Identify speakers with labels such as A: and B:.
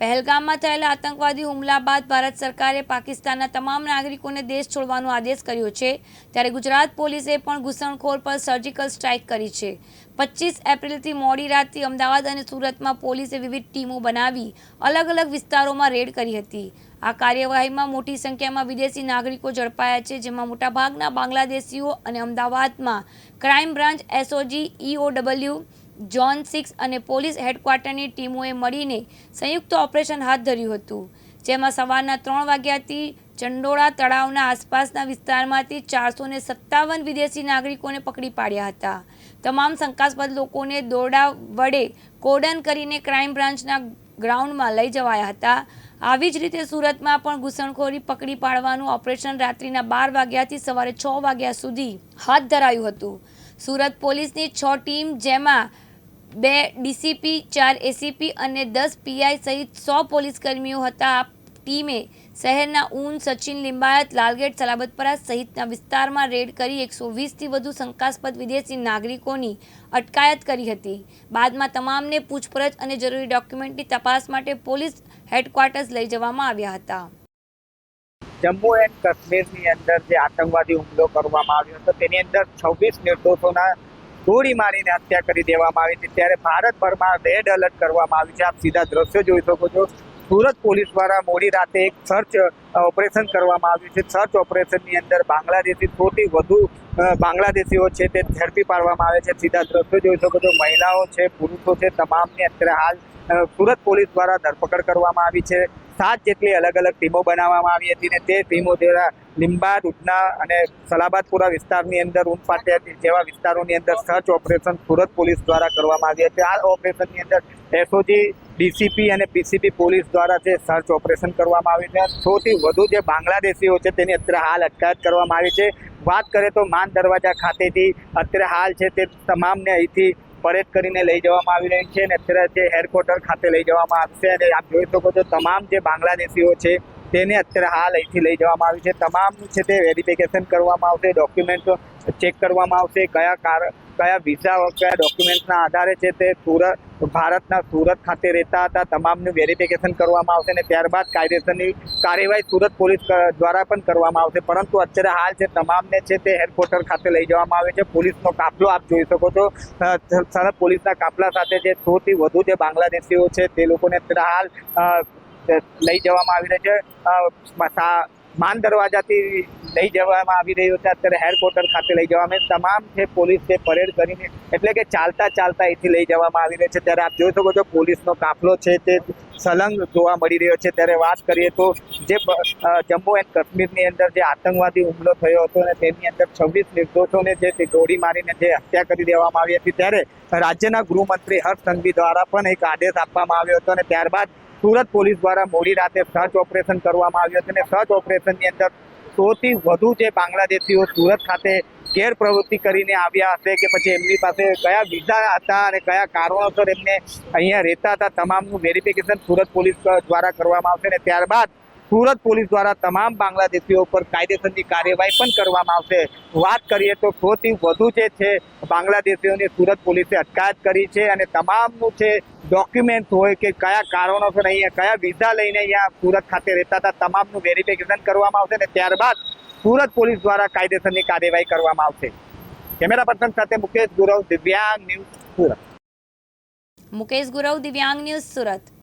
A: પહેલગામમાં થયેલા આતંકવાદી હુમલા બાદ ભારત સરકારે પાકિસ્તાનના તમામ નાગરિકોને દેશ છોડવાનો આદેશ કર્યો છે. ત્યારે ગુજરાત પોલીસે પણ ઘૂસણખોર પર સર્જિકલ સ્ટ્રાઇક કરી છે. પચીસ એપ્રિલથી મોડી રાતથી અમદાવાદ અને સુરતમાં પોલીસે વિવિધ ટીમો બનાવી અલગ અલગ વિસ્તારોમાં રેડ કરી હતી. આ કાર્યવાહીમાં મોટી સંખ્યામાં વિદેશી નાગરિકો ઝડપાયા છે, જેમાં મોટાભાગના બાંગ્લાદેશીઓ અને અમદાવાદમાં crime branch SOG EOW zone six અને પોલીસ હેડક્વાર્ટરની ટીમોએ મળીને સંયુક્ત ઓપરેશન હાથ ધર્યું હતું, જેમાં સવારના ત્રણ વાગ્યાથી ચંડોળા તળાવના આસપાસના વિસ્તારમાંથી ચારસો ને સત્તાવન વિદેશી નાગરિકોને પકડી પાડ્યા હતા. તમામ શંકાસ્પદ લોકોને દોરડા વડે કોડન કરીને ક્રાઇમ બ્રાન્ચના ગ્રાઉન્ડમાં લઈ જવાયા હતા. આવી જ રીતે સુરતમાં પણ ઘૂસણખોરી પકડી પાડવાનું ઓપરેશન રાત્રિના બાર વાગ્યાથી સવારે છ વાગ્યા સુધી હાથ ધરાયું હતું. સુરત પોલીસની છ ટીમ, જેમાં બે ડીસીપી, ચાર એસીપી અને દસ પીઆઈ સહિત સો પોલીસ કર્મીઓ હતા ટીમે શહેરના ઊન, સચિન લિંબાયત, લાલગેટ, સલાબતપરા સહિતના વિસ્તારમાં રેડ કરી એકસો વીસથી વધુ શંકાસ્પદ વિદેશી નાગરિકોની અટકાયત કરી હતી. બાદમાં તમામને પૂછપરછ અને જરૂરી ડોક્યુમેન્ટની તપાસ માટે પોલીસ હેડક્વાર્ટર્સ લઈ જવામાં આવ્યા હતા.
B: જમ્મુ એન્ડ કાશ્મીરની અંદર જે આતંકવાદી હુમલો કરવામાં આવ્યો હતો, તેની અંદર છવ્વીસ નિર્દોષોના ગોળી મારીને હત્યા કરી દેવામાં આવી હતી. ત્યારે ભારતભરમાં રેડ એલર્ટ કરવામાં આવ્યું છે. આપ સીધા દ્રશ્યો જોઈ શકો છો. સુરત પોલીસ દ્વારા મોડી રાતે એક સર્ચ ઓપરેશન કરવામાં આવ્યું છે. સર્ચ ઓપરેશનની અંદર બાંગ્લાદેશી સૌથી વધુ બાંગ્લાદેશીઓ છે તે ઝડપી પાડવામાં આવે છે. સીધા દ્રશ્યો જોઈ શકો છો. મહિલાઓ છે, પુરુષો છે, તમામની અત્યારે હાલ સુરત પોલીસ દ્વારા ધરપકડ કરવામાં આવી છે. સાત જેટલી અલગ અલગ ટીમો બનાવવામાં આવી હતી ને તે ટીમો દ્વારા લીંબાદ ઉધના અને સલાબાદપુરા વિસ્તારની અંદર ઊંટ પાટિયા જેવા વિસ્તારોની અંદર સર્ચ ઓપરેશન સુરત પોલીસ દ્વારા કરવામાં આવી હતી. આ ઓપરેશનની અંદર એસઓજી ડીસીપી અને પીસીપી પોલીસ દ્વારા જે સર્ચ ઓપરેશન કરવામાં આવ્યું છે. સૌથી વધુ જે બાંગ્લાદેશીઓ છે તેની અત્યારે હાલ અટકાયત કરવામાં આવી છે. વાત કરે તો માન દરવાજા ખાતેથી અત્યારે હાલ છે તે તમામને અહીંથી પરેડ કરીને લઈ જવામાં આવી રહી છે અને અત્યારે તે હેડક્વાર્ટર ખાતે લઈ જવામાં આવશે અને આપ જોઈ શકો છો તમામ જે બાંગ્લાદેશીઓ છે તેને અત્યારે હાલ અહીંથી લઈ જવામાં આવ્યું છે. તમામ છે તે વેરિફિકેશન કરવામાં આવશે ડોક્યુમેન્ટ ચેક કરવામાં આવશે કયા કાર, કયા વિઝા કયા ડોક્યુમેન્ટના આધારે છે તે સુરત, ભારતના સુરત ખાતે રહેતા હતા. તમામનું વેરિફિકેશન કરવામાં આવશે અને ત્યારબાદ કાયદેસરની કાર્યવાહી સુરત પોલીસ દ્વારા પણ કરવામાં આવશે. પરંતુ અત્યારે હાલ છે તમામને છે તે હેડક્વાર્ટર ખાતે લઈ જવામાં આવે છે. પોલીસનો કાફલો આપ જોઈ શકો છો. સરહદ પોલીસના કાફલા સાથે જે સૌથી વધુ જે બાંગ્લાદેશીઓ છે તે લોકોને અત્યારે હાલ લઈ જવામાં આવી રહ્યા છે. માન દરવાજાથી લઈ જવામાં આવી રહ્યો છે. અત્યારે હેડક્વાર્ટર ખાતે લઈ જવામાં તમામ છે પોલીસ છે પરેડ કરીને, એટલે કે ચાલતા ચાલતા અહીંથી લઈ જવામાં આવી રહ્યો છે. ત્યારે આપ જોઈ શકો છો, પોલીસનો કાફલો છે તે સલંગ જોવા મળી રહ્યો છે. ત્યારે વાત કરીએ તો જે જમ્મુ એન્ડ કાશ્મીરની અંદર જે આતંકવાદી હુમલો થયો હતો અને તેની અંદર છવ્વીસ નિર્દોષોને જે ગોળી મારીને જે હત્યા કરી દેવામાં આવી હતી. ત્યારે રાજ્યના ગૃહમંત્રી હર્ષ સંઘવી દ્વારા પણ એક આદેશ આપવામાં આવ્યો હતો અને ત્યારબાદ સુરત પોલીસ દ્વારા મોડી રાતે સર્ચ ઓપરેશન કરવામાં આવ્યું હતું અને સર્ચ ઓપરેશનની અંદર સૌથી વધુ જે બાંગ્લાદેશીઓ સુરત ખાતે ગેરપ્રવૃત્તિ કરીને આવ્યા હશે કે પછી એમની પાસે કયા વિઝા હતા અને કયા કારણોસર એમને અહીંયા રહેતા હતા, તમામનું વેરિફિકેશન સુરત પોલીસ દ્વારા કરવામાં આવશે અને ત્યારબાદ સુરત પોલીસ દ્વારા તમામ બાંગ્લાદેશીઓ પર કાયદેસરની કાર્યવાહી પણ કરવામાં આવશે. વાત કરીએ તો સૌથી વધુ જે છે, બાંગ્લાદેશીઓની સુરત પોલીસે અટકાયત કરી છે અને તમામનું છે ડોક્યુમેન્ટ હોય કે કયા કારણોસર અહીંયા, કયા વિઝા લઈને અહીંયા સુરત ખાતે રહેતા હતા, તમામનું વેરિફિકેશન કરવામાં આવશે અને ત્યારબાદ સુરત પોલીસ દ્વારા કાયદેસરની કાર્યવાહી કરવામાં આવશે. કેમેરા પર્સન સાથે મુકેશ ગુરવ, દિવ્યાંગ ન્યૂઝ સુરત.
A: મુકેશ ગુરવ, દિવ્યાંગ ન્યૂઝ સુરત.